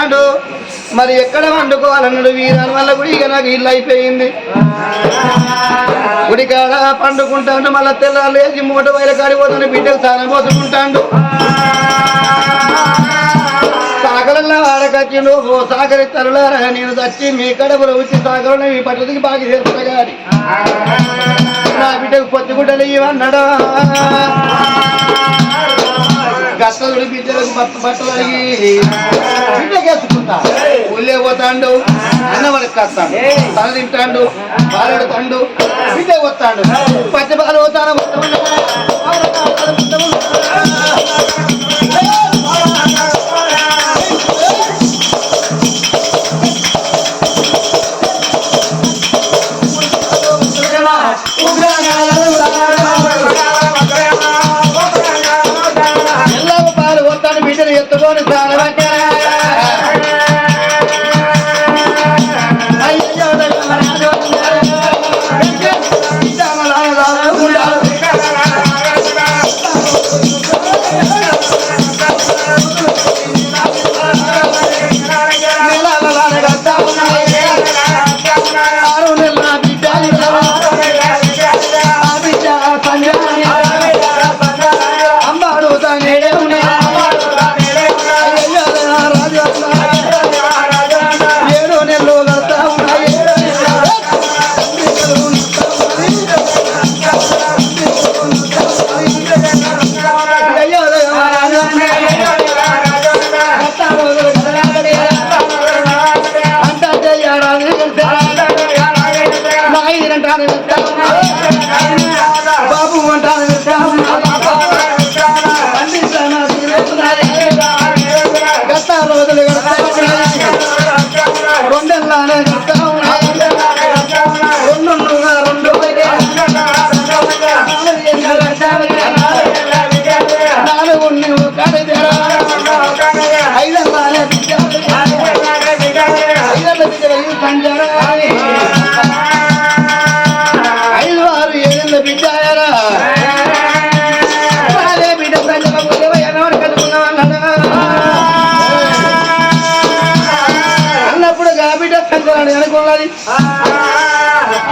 పండుకుంటాడు మరి ఎక్కడ వండుకోవాలన్నాడు వీరాని వల్ల కూడా ఇక నాకు ఇల్లు అయిపోయింది. గుడికాడ పండుకుంటాడు మళ్ళీ తెల్ల లేచి మూట బయలు కాడిపోతాడు బిడ్డలు స్నానం పోసుకుంటాడు. సాగరంలో వాడకొచ్చిండు ఓ సాగరి తరులారా నేను చచ్చి మీ కడపలో వచ్చి సాగరం మీ పట్టుదికి బాగా చేస్తా గాని. నా బిడ్డకు పొత్తిగుడ్డలు ఇవన్నాడా గట్టలు బిడ్డలకు బట్ట బట్టలు అడిగి బిడ్డకేసుకుంటా ఊళ్ళే పోతాండు అన్న వాళ్ళకి కాస్తాడు తల తింటాడు బాలెడతాడు బిడ్డ పోతాడు పచ్చి బాలు పోతాను.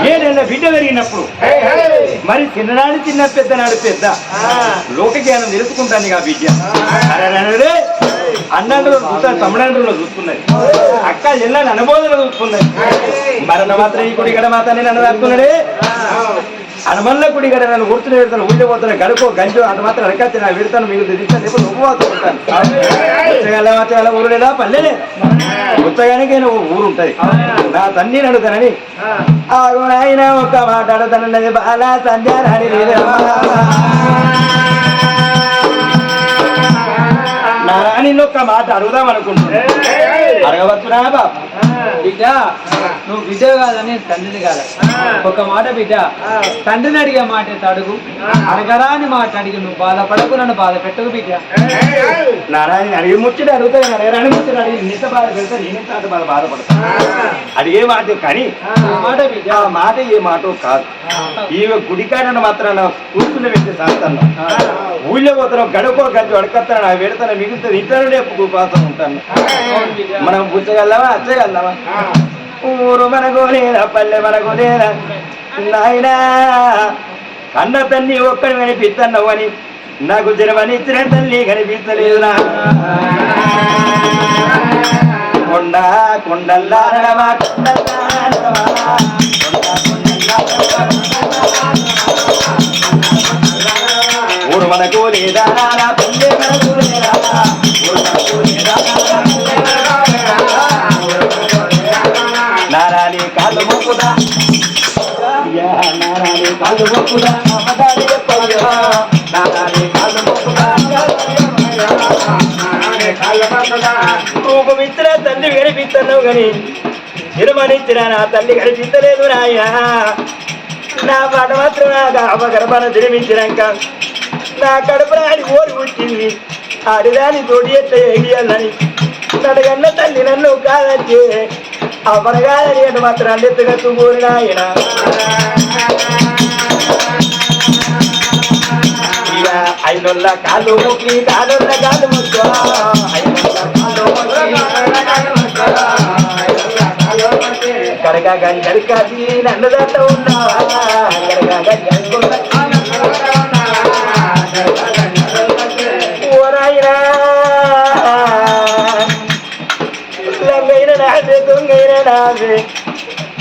ఏడేళ్ళ బిడ్డ పెరిగినప్పుడు మరి చిన్ననాడు చిన్న పెద్దనాడు పెద్ద. లోక జ్ఞానం తెలుసుకుంటాను ఆ. బిడ్డ అన్నండ్రులు చూస్తారు తమిళండ్రులు చూసుకున్నది అక్క ఎల్లని అనుభవాలు చూసుకున్నది మరణ మాత్రం ఈ కుడి గడ మాత్రం నన్ను రాస్తున్నాడే హనుమల్ల గుడి గడ నన్ను గుర్తులు పెడతాను ఊళ్ళో పోతాను గడుకో గంజు అంత మాత్రం అడగచ్చి నా పెడతాను మీకు తెస్తాను లేకపోతే నువ్వు పోతూ ఉంటాను. ఉచ్చగల మచ్చగల ఊరు లేదా? పల్లెలే. ఉత్తగానికి ఓ ఊరు ఉంటది. నా తన్ని నడుతానని ఆయన నాయన ఒక్క మాట బాలా సంధ్యారాణి నా ఒక మాట అడుగుదాం అనుకుంటున్నా అడగవచ్చునా బాబు? బిడ్డ నువ్వు బిడ్డ కాదని తండ్రిని కాదు ఒక మాట బిడ్డ తండ్రిని అడిగే మాట అయితే అడుగు అడగరాని మాట అడిగి నువ్వు బాధపడకు నన్ను బాధ పెట్టకు బిడ్డ. నారాయణ అడిగి ముచ్చట అడుగుతాయి అడగరాని ముచ్చట అడిగి నిన్న బాధ పెడతా నేను తాత బాధ బాధపడతా అడిగే మాట కానీ ఆ. మాట బిడ్డ. ఆ మాట ఏ మాట కాదు. ఈమె గుడికాడని మాత్రాన కూర్చుని పెట్టి సాస్తాను ఊళ్ళో పోతాను గడుకో గంజు అడకత్తాను నా పెడతాను మిగులుతుంది ఇంట్లోనే ఉపాసం ఉంటాను. మనం పుచ్చగలవా అచ్చగలవా ఊరు మనకు లేదా పల్లె మనకు లేదా? నాయనా కన్న తల్లి ఒక్కడి కనిపిస్తున్నావు అని నాకు జరమనిచ్చిన తల్లి కనిపించలేదురా కొండ కొండల్లారడమా కొండల్లారడమా ఊరు మనకు లేదా పల్లె మనకు కాళ్ళు మొక్కుదా యా నారాని కాళ్ళు మొక్కుదా అమ్మదాని చెప్పయ్యా నారాని కాళ్ళు మొక్కుదా ఒక మిత్ర తల్లి కనిపిస్తున్నావు గని నిర్మణించిన నా తల్లి కనిపించలేదు నాయన. నా పాట మాత్రం నాకు అపగర్భన జన్మించినాక నా కడుపురాని ఓరి వచ్చింది ఆడిదాని తోటి ఎట్ట ఎగియాలని నడగన్న తల్లి నన్ను కాదంటే అమరగానే నేను మాత్రం అల్లెత్తుగా తుగూరిన ఆయన ఐనొల్ల కాలు ముక్కి కాలొల్ల కాలు ముక్క కరగా గంగడికి నన్ను దాత ఉన్నావా కరగా గంగడుకున్న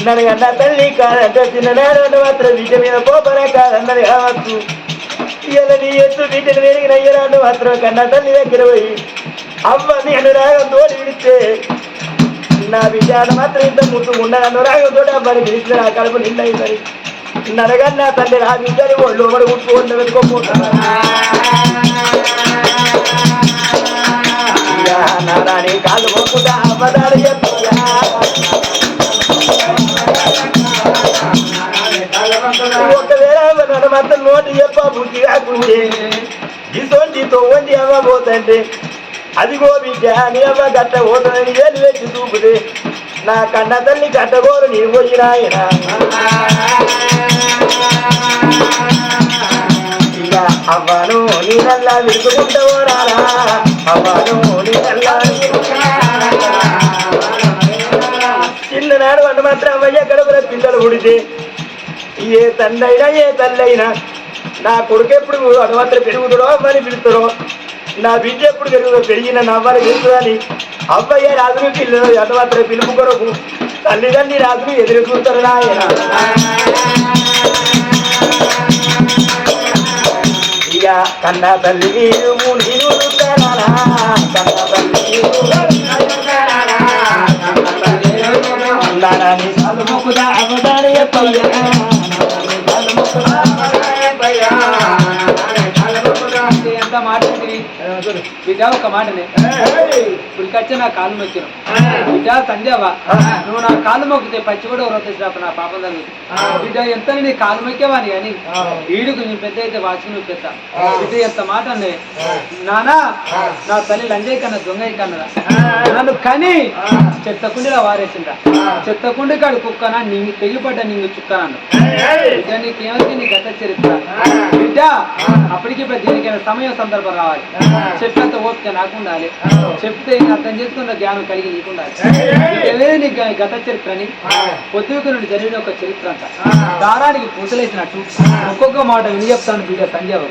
నన్ను తల్లి కాదంటే చిన్ననాడు మాత్రం విద్య మీద కోపన కాదన్నది కావచ్చు ఇలా నీ ఎత్తు బిడ్డను పెరిగిన అయ్యరాడు మాత్రం కన్నా తల్లి దగ్గర పోయి అమ్మ నేను రాగం తోడి విడిస్తే నా బిడ్డ మాత్రం ఇంత ముట్టు ఉండను రాగం తోటి అమ్మని పిలిస్తే నా కడుపు నిండైందని నరగన్నా తల్లి నా బిడ్డని ఒళ్ళు ఒకడు ముట్టుకోండి వెతుకోపోతున్నా నారాణి కాలు మొక్కుతా అమ్మదాడు చెప్పుయా ఒకవేళ నన్ను మాత్రం నోటి చెప్ప బుద్ధి కాకుంటే ఇసోంటి తొవ్వండి అవ్వ పోతంటే అదిగో బిడ్డ నీ అమ్మ గట్ట పోతుందని ఏది వేసి చూపుతే నా కన్న తల్లి కట్టగోరు నీ పోయి నాయన ఇక అవ్వను నీ నల్లా విడుకుంటావో రారా అవ్వను నీ నల్లా చిన్ననాడు వంట మాత్రం అవ్వయ్య గడపల పిల్లలు పుడితే ఏ తండ్రైనా ఏ తల్లైనా. నా కొడుకు ఎప్పుడు అడవత్ర పెరుగుతుడో అవ్వని పిలుతాడో నా బిడ్డ ఎప్పుడు పెరుగు పెరిగిన నవ్వని పెరుగుతుందని అవ్వయ్య రాజును పిల్లలు అడవత్ర పిలుపు కొరకు తల్లిదండ్రి రాజును ఎదురు చూస్తారు నాయన. ఇక కన్న తల్లి మీరు తల్లి అవదాని అప్పయ్యా ఎంత బిడ్డ ఒక మాటనే ఇప్పుడు కచ్చే నా కాలు మొక్కిన బిడ్డ సంధ్యవా నువ్వు నా కాలు మొక్కితే పచ్చి కూడా వరొచ్చేసినప్పుడు నా పాపం జరుగుతుంది బిడ్డ ఎంత నీ కాలు మొక్కేవాని కానీ ఈడుకు నీ పెద్ద అయితే నువ్వు పెద్ద. బిడ్డ ఎంత మాట అన్నే నానా నా తల్లి లంజయ్య కన్నా దొంగయ్య కన్నదా నన్ను కని చెత్త కుండీలో వారేసిందా చెత్త కుండి కాడు కుక్కనా నింగి తెగిపడ్డ నింగు చుక్కనాను. బిడ్డ నీకేమైతే నీ గత చరిత్ర? బిడ్డ అప్పటికి దీనికైనా సమయం సందర్భం రావాలి. చెప్పేంత ఓపిక నాకు ఉండాలి చెప్తే అర్థం చేసుకున్న జ్ఞానం కలిగి నీకు ఉండాలి ఇదే నీ గ- గత చరిత్రని పొద్దుకు నుండి జరిగిన ఒక చరిత్ర అంట. దారానికి పూసలేసినట్టు ఒక్కొక్క మాట విని చెప్తాను బిడ్డ సంజయవ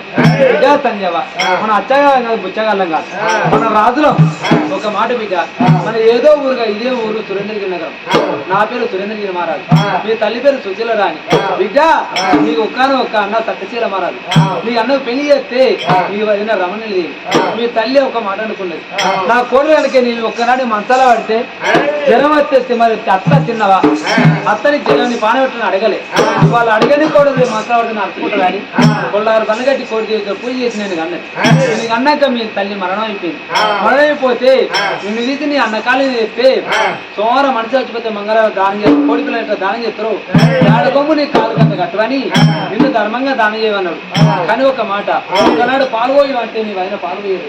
బిడ్డ సంజయవ మన అచ్చగా కాదు బుచ్చగాళ్ళం కాదు. మన రాజులం ఒక మాట బిడ్డ. మన ఏదో ఊరుగా ఇదే ఊరు సురేంద్రగిరి నగరం. నా పేరు సురేంద్రగిరి మహారాజు. మీ తల్లి పేరు సుశీల రాణి. బిడ్డ నీకు ఒక్కను ఒక్క అన్న సత్యశీల మహారాజు. నీ అన్నకు పెళ్ళి చేస్తే నీకు వదిన రమణి మీ తల్లి ఒక మాట అనుకున్నది. నా కోడలకే నేను ఒక్కనాడు మంచాల పడితే జ్వరం వచ్చేస్తే మరి అత్త తిన్నవా? అత్తని జ్వరం పాన పెట్టని అడగలే వాళ్ళు అడగని కోడలు మంచాల పడితే నడుచుకుంటారు కానీ కొల్లారు బండగట్టి కోడి చేసి పూజ చేసి నేను అన్నది నీకు అన్నాక మీ తల్లి మరణం అయిపోయింది. మరణం అయిపోతే నిన్ను తీసి నీ అన్న కాలు చెప్తే సోమవారం మనిషి చచ్చిపోతే మంగళవారం దానం చేస్తారు కోడి పిల్లలు దానం చేస్తారు? ఏడ కొమ్ము నీ కాలు కంత కట్టవని నిన్ను ధర్మంగా దానం చేయమన్నాడు. కానీ ఒక మాట ఒకనాడు పాల్గొయ్యం అంటే నీ ఆయన పాల్గొయ్యదు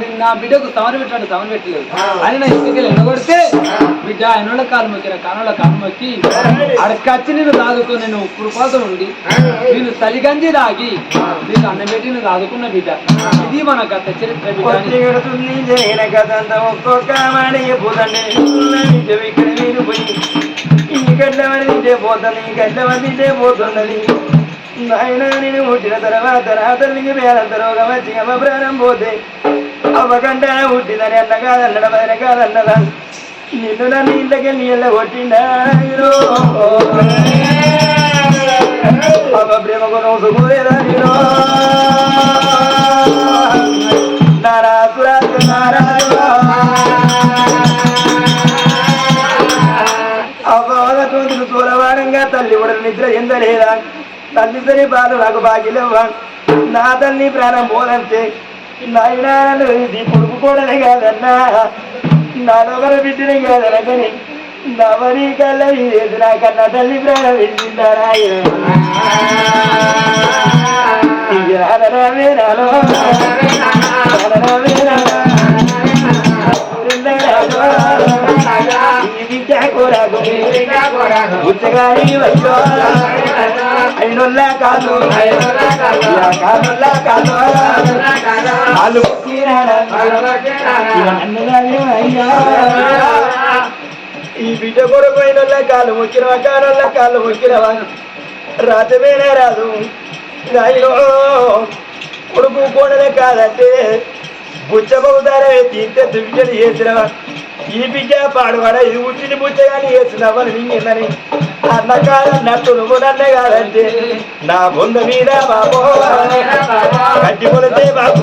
నేను నా బిడ్డకు సమర పెట్టాడు సమర పెట్టలేదు. అని నా ఇంటికి ఎన్నగొడితే బిడ్డ ఆయన కాలు మొక్కిన కానుల కాలు మొక్కి అడకచ్చి నేను దాదుకు నేను కృపాతో ఉండి నేను సలిగంజి దాగి నీకు అన్నం పెట్టి నేను దాదుకున్న బిడ్డ. ఇది మన గత చరిత్ర బిడ్డ. ఇక్కడ పోతుంది గడ్డ పోతున్నది. నాయన నేను పుట్టిన తర్వాత నా తల్లికి పేరంత రోగం వచ్చి అమ్మ ప్రాణం పోతే అవ్వకంటే పుట్టిందని అన్న కాదన్నడ వదిన కాదన్నదా? నిన్ను నన్ను ఇంట్లోకెళ్ళి ఎల్ల కొట్టిండా అవ్వ ప్రేమ కొనం సుఖలేదా నేను? నారాసురాజు నారాయణ అవ్వ చూరవారంగా తల్లి ఉడలు నిద్ర ఎందలేదా తల్లి సరి బాధ నాకు బాగిలేవా నా తల్లి ప్రాణం పోదంటే నాయనా ఇది కొడుకు కూడా కాదన్నా నా నొగర బిడ్డని కాదనకని నవని కళ్ళ ఇది నాకన్నా తల్లి ప్రాణం వెళ్ళిందా వచ్చో అయినొల్లా కాదు కాదుల్లా కాదు వాళ్ళు అయ్యా ఈ బిడ్డ కొరకైన కాలు వచ్చిన కానల్ల కాళ్ళు వచ్చిన రాతమేనే రాదు కొడుకు కూడా కాదంటే బుచ్చబోతారే తీస్తే బిడ్డలు చేసినవా? ఈ బిడ్డ పాడువాడ ఇది ఉట్టిని బుచ్చగాని చేసినవని మింగిందని అన్నకాలన్నట్టు నువ్వు నన్నే కాదంటే నా బొంద మీద బాబో. కట్టి కొలితే బాబు.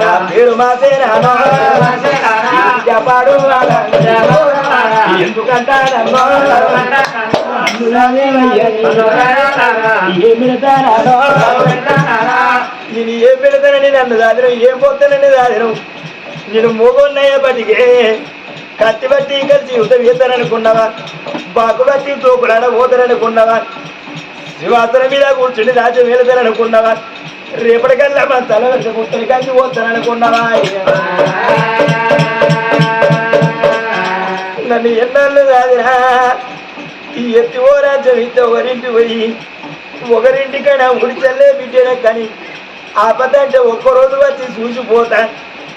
నా పేరు మాసే నానా పాడు ఎందుకంటానమ్మా నేను ఏం పెడతానని నన్ను దాదిరం ఏం పోతానని దాదిరం నేను మూగొన్నయ్యప్పటికే కత్తి బట్టి కలిసి యుద్ధం చేస్తాననుకున్నావా బాకు బట్టి తోపులాడ పోతాననుకున్నావా శివాసనం మీద కూర్చుని రాజ్యం వెళతాననుకున్నావా రేపటికల్లా మన తల వెంట కలిసి పోతాననుకున్నావా నన్ను ఎన్నాళ్ళు కాదురా ఈ ఎత్తి ఓ రాజ్యం ఒకరింటి పోయి ఒకరింటికైనా ఉడిచల్లే బిడ్డనే కానీ ఆపద అంటే ఒక్కరోజు వచ్చి చూసిపోతా.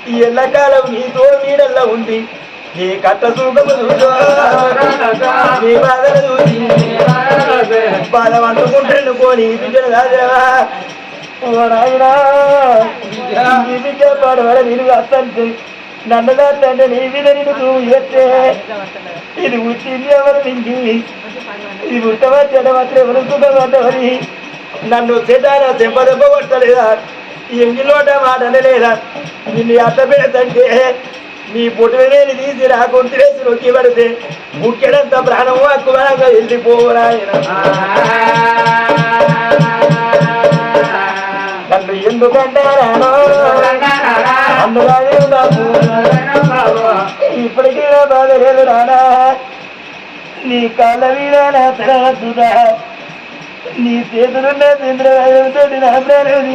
ఈ ఎల్లకాలం నీతో నీడల్లా ఉంది. నీ కట్ట సూకము చూసో నీ బాధలు చూసి బాధ వండుకుంటాను పోనీ బిడ్డను కాదురా ఓ నాయనా ఈ బిడ్డ పాడవాడ నన్ను కాదంటే నీ మీద నేను నువ్వు ఎత్తే ఇది ఉట్టింది ఎవరు నిండి ఇది ఉట్టవా చెడవత్ర ఎవరు సుఖపడ్డవని నన్ను చెడ్డారా దెబ్బ దెబ్బ కొట్టలేదా? ఎంగిలోట మాట అనలేదా? నిన్ను అట్ట పెడతంటే నీ పుట్టినని తీసి గొంతులేసి నొక్కి పడితే ముక్కెడంత ప్రాణం అక్కువగా వెళ్ళిపోరాయన నన్ను ఎందుకంటారానో? అందులోనే నీ కాళ్ళ మీద నా నీ చేతులున్న చంద్రతో నా ప్రాణం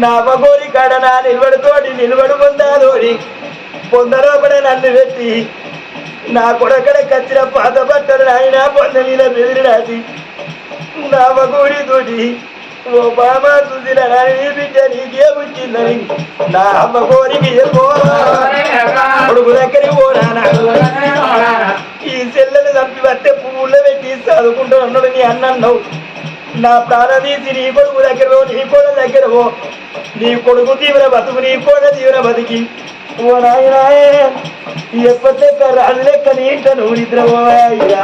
నా బగోరి కాడ నా నిలబడితోటి నిలబడి పొందాలోడి పొందలోపడే నన్ను పెట్టి నా కొడకడ కచ్చిన పాత బట్టలు నాయన పొంద బెదిరినాది. నా బగోడి తోటి ఓ బామ చూసిన నీ బిడ్డ నీకే వచ్చిందని నా అమ్మ కోరికి కొడుకు దగ్గర పోరానా ఈ చెల్లెని చంపి పట్టే పువ్వుల్లో పెట్టి చదువుకుంటూ ఉన్నాడు నీ అన్నన్నావు. నా ప్రాణ తీసి నీ కొడుకు దగ్గర పో, నీ కోడ దగ్గర పో. నీ కొడుకు తీవ్ర బతుకు నీ కోడ తీవ్ర బతికి. ఓ నాయనా ఎప్పటి లెక్క రాజు లెక్క నీ ఇంట నువ్వు నిద్రపోయా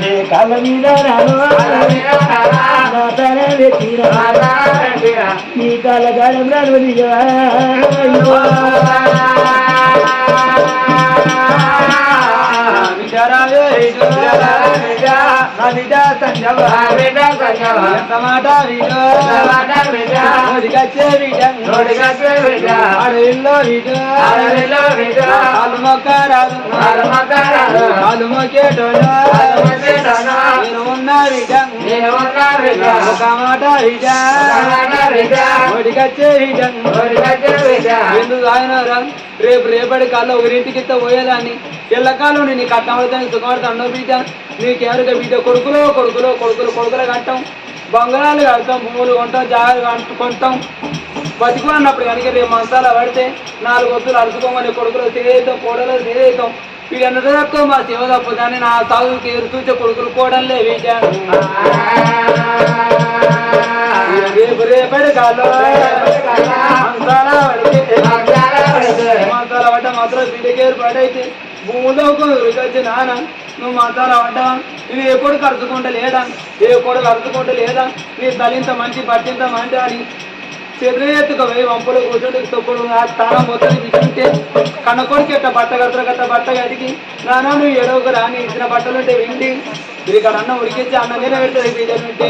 నీ కాళ్ళ మీద రాను అడవిలో వీడు. కాలు మొక్క రాదు. కాలు మొక్కేటోడు. నేను ఒక మాట బిడ్డ. నోటికొచ్చే బిడ్డ. ఎందుకు ఆయన రా? రేపు రేపటి కాల్లో ఒకరింటికి పోయేదాన్ని. ఎల్లకాలం నేను కట్టబడతాను సుఖపడతాను బిడ్డ. నీకెవరిక బిడ్డ? కొడుకులో కొడుకులో కొడుకులు కొడుకులు కట్టాం బంగారాలు కడతాం భూములు కొంటాం జాగాలు కంటు- కొంటాం. బతికు అన్నప్పుడు కనుక రేపు మంచాల పడితే నాలుగు వద్దులు అరుచుకోమని కొడుకులు చేద్దాం కోడలు చేద్దాం వీడన్నదో తక్కువ మా శివ తప్పుదని నా సాగుకి ఎదురు చూసే కొడుకులు కోడలే బిడ్డ. రేపు రేపటి కాలో పడితే మాతాల పడ్డ మాత్రం బిడ్డకేరు పడైతే భూమిలో వచ్చి నాన్న నువ్వు మాతాల పడ్డావా నువ్వు ఏ కొడుకు అరుచుకుంటా లేదా ఏ కొడుకు అరుచుకుంటా లేదా నీ తలింత మంచి పట్టింత మంచి అని చెరువు ఎత్తుకు పోయి వంపులు కూర్చుంటే తొప్పుడు ఆ స్థానం మొత్తం వింటే కన్న ఎట్ట బట్ట కడతారు గట్ట బట్ట కడిగి నాన్న నువ్వు ఎడవకు రాని ఇచ్చిన బట్టలు ఉంటే విండి ఇది ఇక్కడ అన్న ఉడికించి అన్నగానే పెడతారు బిడ్డ వింటే.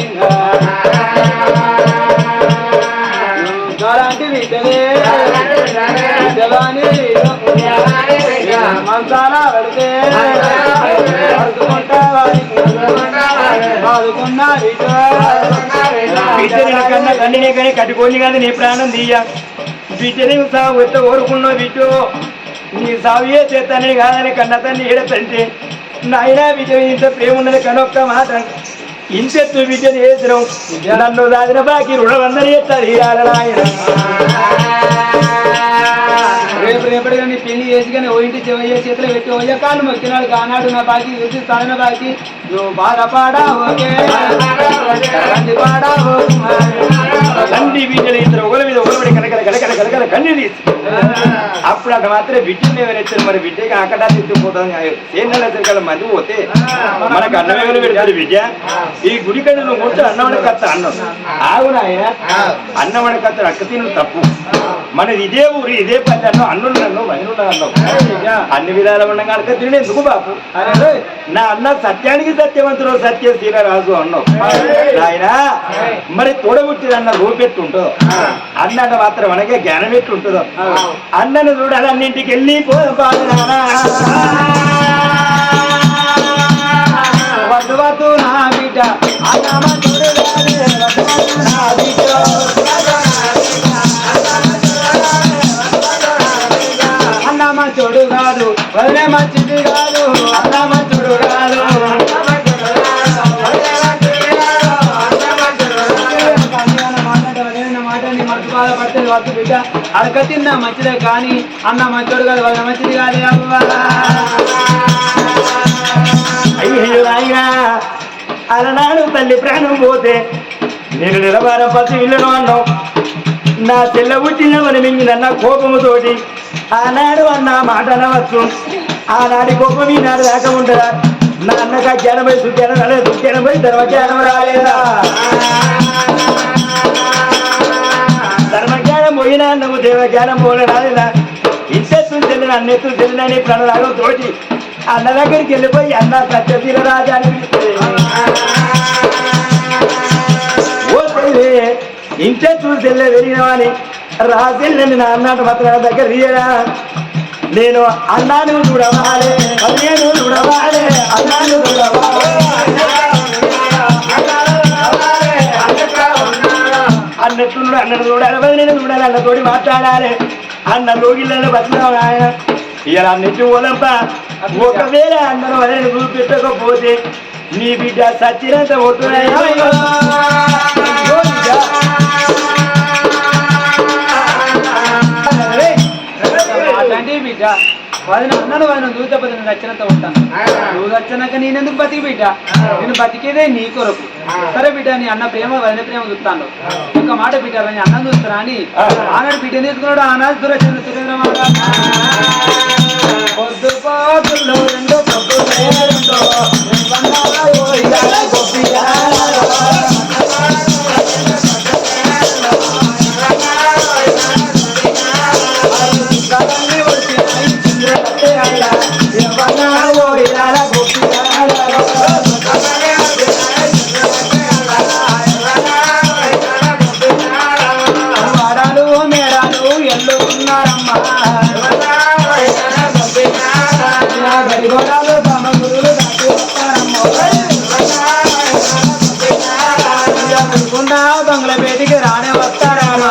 గారంటే బిడ్డలే బిడ్డలాని మంచాల పెడితే ఆదుకున్నా బిడ్డని కన్నా తండ్రినే కానీ కట్టుకోండి కాదు నీ ప్రాణం తీయ. బిడ్డని సాగు ఎట్ట కోరుకున్నావు బిడ్డు నీ సాగు ఏ చేస్తానని కాదని కన్న తండ్రి ఏడతంటే. నాయన బిడ్డ ఇంత ప్రేమ ఉన్నది కనొక్క మాట ఇంతెత్తు బిడ్డని వేసినాం నన్ను దాదిన బాకి రుణవందని ఎత్తారు నాయన రేపు రేపటి కానీ పెళ్ళి చేసి కానీ ఓ ఇంటి చెవయ్య చేతిలో పెట్టి ఓయ్య కాళ్ళు మొక్కినాడు కానాడు నా బాకి ఎదురు సాధన బాకి. నువ్వు బాధపాడా ఓకే. రండి పాడా తండ్రి బిడ్డలు ఇద్దరు ఒకరి మీద ఒకరి కలకల కలకల కన్నీ తీసి. అప్పుడు అక్కడ మాత్రమే బిడ్డలు ఎవరెచ్చారు మరి బిడ్డకి అక్కడ తిట్టుకుపోతుంది ఏ నెల తిరగల మంది పోతే మనకు అన్నం ఎవరు పెడతాడు బిడ్డ? ఈ గుడి కడ నువ్వు కూర్చొని అన్నం కత్త అన్నం. ఆగున ఆయన అన్నం కత్త అక్క తిను తప్పు. మనది ఇదే ఊరు ఇదే పల్లె అన్నం. అన్నులు అన్నం వదినులు అన్నం అన్ని విధాలు ఉండగా అడక తిని ఎందుకు బాపు? అరే. నా అన్న సత్యానికి సత్యవంతుడు సత్య తీరరాజు అన్నావు. ఆయన మరి తోడబుట్టిన అన్న రూపెట్టుంటుందో అన్నట మాత్రం మనకే జ్ఞానం ఎట్టుంటుందో అన్నను చూడాలి అన్నింటికి వెళ్ళి వద్దు నా బిడ్డ బిడ్డ తిన్నా మంచిదే కానీ అన్న మంచోడు కాదు వాళ్ళ మంచిది కాదు అవ్వ అలనాడు తల్లి ప్రాణం పోతే నేను నిలబారం పసి ఇల్లును అన్నావు. నా చెల్ల పుట్టిన మింగినన్న కోపముతోటి ఆనాడు అన్న మాట అనవచ్చు. ఆనాడి కోపం ఈనాడు దాకా ఉండరా నా అన్నకు అజ్ఞానం పోయి సుజ్ఞానం రాలేదు సుజ్ఞానం తర్వాత ధర్మజ్ఞానం రాలేదా? ధర్మజ్ఞానం దేవ నువ్వు దేవజ్ఞానం పోలే రాలేదా ఇంటెత్తు చెల్లిన అన్నెత్తు చెల్లినని ప్రణరాగం తోటి అన్న దగ్గరికి వెళ్ళిపోయి అన్న సత్యశీల రాజా అని ఇంతెత్తులు ఓ తల్లి ఇంటే వెళ్ళినవాని రాజెల్లని నా అన్నట మాత్రం దగ్గర తీయరా. నేను అన్నాను చూడవాలే అన్నాను చూడవాలే అన్నాను చూడవాలే. అన్నట్టున్నాడు అన్నట్టు చూడాలి మరి చూడాలి అన్నతోటి మాట్లాడాలి. అన్న లోగిళ్ళని బతికినావు ఆయన ఇలా అన్నిటి పోదంప ఒకవేళ అందరూ వదిలి చూపించకపోతే నీ బిడ్డ సచ్చినంత పోతున్నాయో బిడ్డ. వదిన అన్నాడు వదిన చూసకపోతే నేను నచ్చినంత ఉంటాను. నువ్వు నచ్చినాక నేనెందుకు బతికి బిడ్డ? నేను బతికేదే నీ కొరకు. సరే బిడ్డ నీ అన్న ప్రేమ వదిన ప్రేమ చూస్తాను ఒక మాట బిడ్డ నీ అన్నం చూస్తారా అని ఆనాడు బిడ్డ తీసుకున్నాడు ఆనాడు సురేంద్ర సురేంద్ర పేటికి రానే వస్తారమ్మా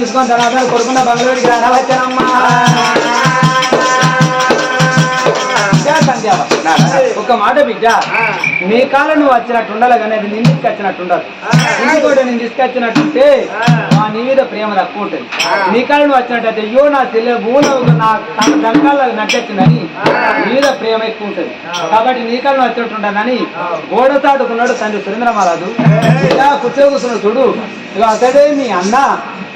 తీసుకొని తర్వాత కొడుకున్న బంగళూరుకి రానే వచ్చారమ్మా ఒక మాట బిడ్డ నీ కాలం నువ్వు వచ్చినట్టు ఉండాలి కానీ అది నిన్ను తీసుకొచ్చినట్టు కూడా నేను తీసుకొచ్చినట్టుంటే మా నీ మీద ప్రేమ తక్కువ ఉంటుంది. నీ కాలం నువ్వు వచ్చినట్టయితే అయ్యో నా చెల్లె భూమిలో నా తన దంకాల నట్టొచ్చిందని నీ మీద ప్రేమ ఎక్కువ ఉంటుంది. కాబట్టి నీ కాలం వచ్చినట్టు ఉంటానని గోడ తాటుకున్నాడు తండ్రి సురేంద్ర మహారాజు. ఇలా కూర్చో కూర్చున్నాడు చూడు. ఇక అతడే మీ అన్న.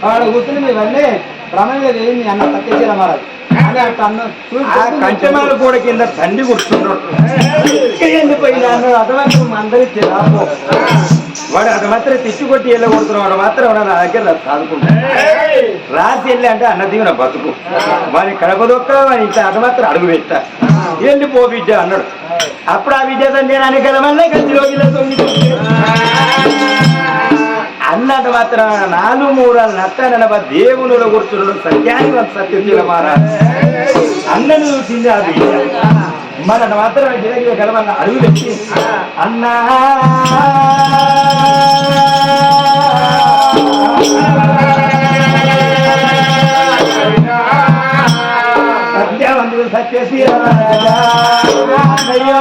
వాడు కూర్చుని మీ వల్లే ప్రమాణం లేదు మీ అన్న సత్యశీల మహారాజు అని అట్లా అన్న చూడు, ఆ కంచెమాల గోడ కింద తండ్రి కూర్చున్నాడు అదమాత్రం అందరికి వాడు అది మాత్రం తిచ్చి కొట్టి వెళ్ళ కొడుతున్నాడు వాడు మాత్రం వాడు నా దగ్గర చదువుకుంటాడు రాసి వెళ్ళి అంటే అన్న దిగున బతుకు. వాని కడప దొక్క వాని ఇట్లా అది మాత్రం అడుగు పెట్టా. వెళ్ళి పో బిడ్డ అన్నాడు. అప్పుడు ఆ విద్య సంధ్యానాన్ని కదా మళ్ళీ కలిసి రోజుల్లో తొమ్మిది అన్నట్టు మాత్రం నాలుగు మూడాలు నట్టాననబ దేవునిలో కూర్చున్నాడు సత్యాన్ని సత్యశీల మహారాజ్. అన్నను చూసింది అది బిడ్డ మన మాత్రం గిరగిర గడవన్న అడుగు తెచ్చి అన్నా. సత్యవంతుడు సత్యశీల మహారాజా. అయ్యో.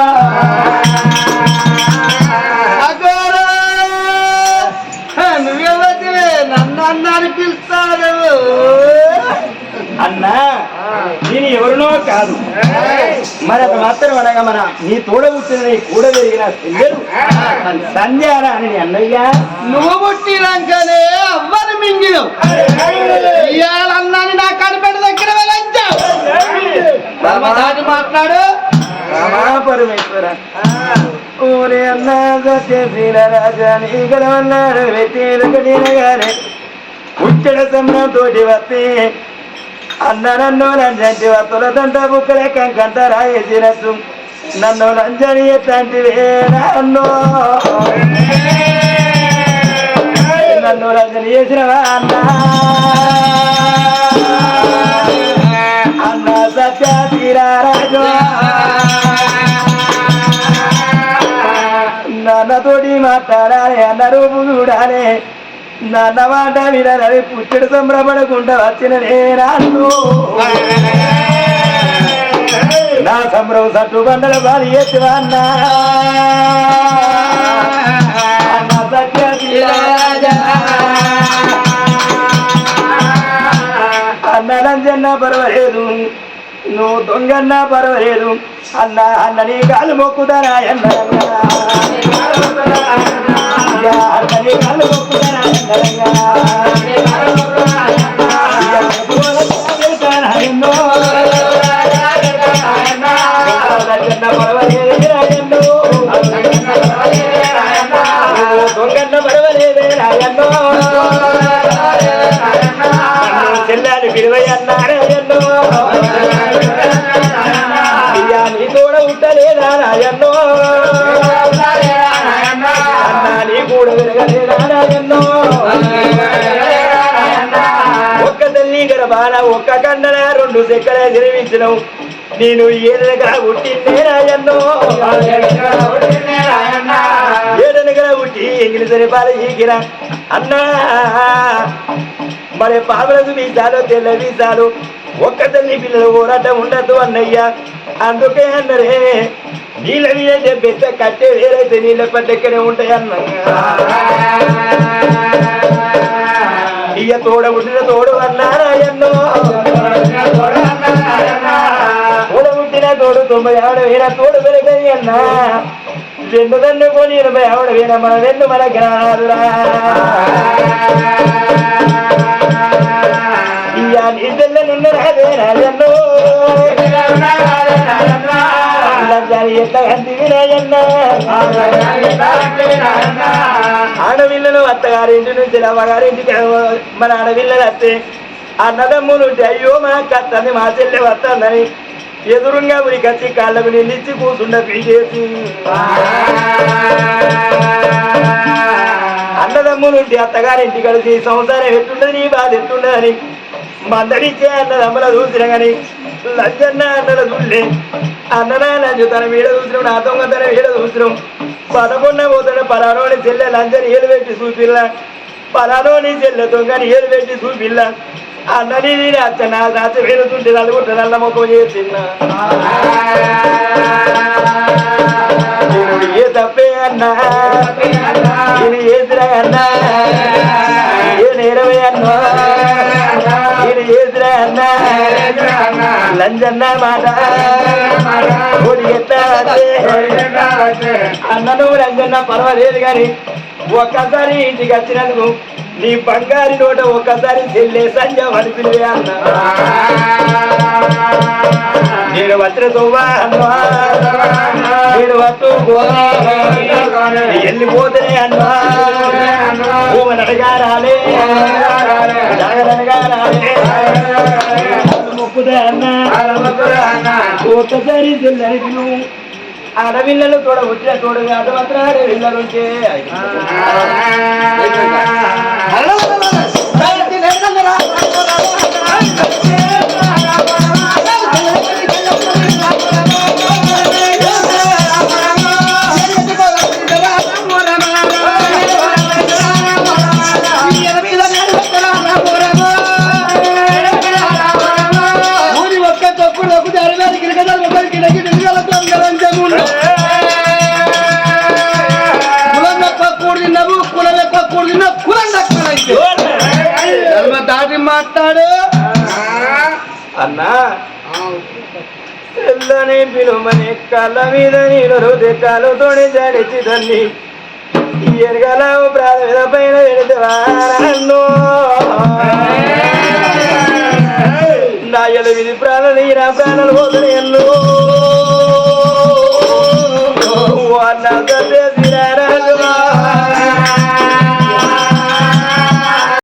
మరి అతను మాత్రం అనగా మన నీ తోడ పుట్టిన కూడా పెరిగిన పిల్లలు. సంధ్యారా అని అన్నయ్య. నువ్వు పుట్టినాకనే అవ్వను మింగినం. ఇయ్యాలన్నాని నా కనిపెట్ట దగ్గర వెళ్ళంచావు దాటి మాట్లాడు. రామా పరమేశ్వర ఓరే అన్నా సత్యశీల రాజా నీ గలవన్నాడు వ్యక్తిగానే పుట్టడ సమరం తోటి వస్తే అన్న నన్ను లంచంటి వత్తుల దంట బుక్కలే కంకంట రాయేసినట్టు నన్ను నంజని ఎట్లాంటివే నన్ను నన్ను రంజని చేసినవా అన్న? అన్న సత్య తీరారాజు. నాన్నతోటి మాట్లాడాలి అన్న రూపు చూడాలి. నాన్న మాట వినరవి పుట్టడు సంభ్రమడకుండా వచ్చిన నేనాను నా సంభ్రమ సట్టు బండల బాధ ఎత్తువా అన్న. అన్న సత్యశీలరాజా. పర్వాలేదు. నువ్వు దొంగన్నా పర్వాలేదు. అన్న అన్న నీ కాలు మొక్కుతారా అన్న? అన్న నీ కాలు మొక్కుతారా దొంగన్న మన ఒక్క కన్నడ రెండు సెక్కల జన్మించినవు నేను ఏదనగా పుట్టిందే రాయన్నో. ఏదనగా పుట్టి ఎంగిలి సరిపాలు ఈగిన అన్నా మరి పాపలకు వీసాలు తెల్ల వీసాలు. ఒక్క తల్లి పిల్లలు పోరాటం ఉండదు అన్నయ్య. అందుకే అన్నరే నీళ్ళ మీద చెప్పేస్తే కట్టే వేరైతే నీళ్ళ పట్టెక్కడే ఉంటాయి అన్నయ్యా అయ్య తోడ ఉండిన తోడు అన్నారాయన్నో తోడ పుట్టిన తోడు తొంభై ఆవిడ వేల తోడు పెరగని అన్నా రెండు దండు కొని ఎనభై ఆవిడ వేల మన రెండు మన గ్రాదురా ఇయ్యా నీ తెల్లనున్న రాదే రాజన్నో ఆడపిల్లలు అత్తగారి ఇంటి నుంచి అమ్మగారి ఇంటికి మన ఆడపిల్లలు వస్తే అన్నదమ్ములు అయ్యో మా కత్తంది మా చెల్లె వస్తుందని ఎదురుగా ఉరికచ్చి కాళ్ళకు నిలిచి కూర్చుండ పీచేసి అన్నదమ్ములుంటి అత్తగారింటి కలిసి సంసారం ఎట్టుండదు నీ బాధ ఎట్టుండదని మందడిచ్చే అన్నదమ్ముల చూసిన గాని లజ్జన్న అన్నల చూడలే అన్ననా లంచు తన వీడ చూసినాం నా దొంగ తన వీడ చూసినాం పదకొండ పోతున్న పలానోని చెల్లె లంచని ఏలు పెట్టి చూపిల్ల. పలానోని చెల్లె దొంగని ఏలు పెట్టి చూపిల్ల. అన్నని నేను అచ్చ రాత్రి వెళుతుంటే నలుగుంటే నల్ల మొక్క చేసిన్నా ఏ తప్పే అన్నా? నేను ఏదిరా అన్నా? ఏ నేరమే అన్నా? నేను ఏదిరా అన్నా లంజన్న రంజన్న పర్వాలేదు కానీ ఒక్కసారి ఇంటికి వచ్చినందుకు నీ బంగారు నోట ఒక్కసారి చెల్లే సంజం అని పిలివే అన్న. నేను వచ్చిన తొవ్వా నేను వస్తూ వెళ్ళిపోతేనే అన్నా. భూమని అడగారాలే జగనగారాలే రాలే చెల్లెను ఆడపిల్లలు తోడ వచ్చిన తోడు కాదు మాత్రం ఆడపిల్లలు ఉంటే. తెల్లని పిలుమని కళ్ళ మీద నేను కాలుతోనే జడిచి తల్లి ఎరగల ప్రాణ మీద పైన పెడితే నన్ను. నా ఎనిమిది ప్రాణాలు ఈ నా ప్రాణాలు పోతున్నాయి అన్న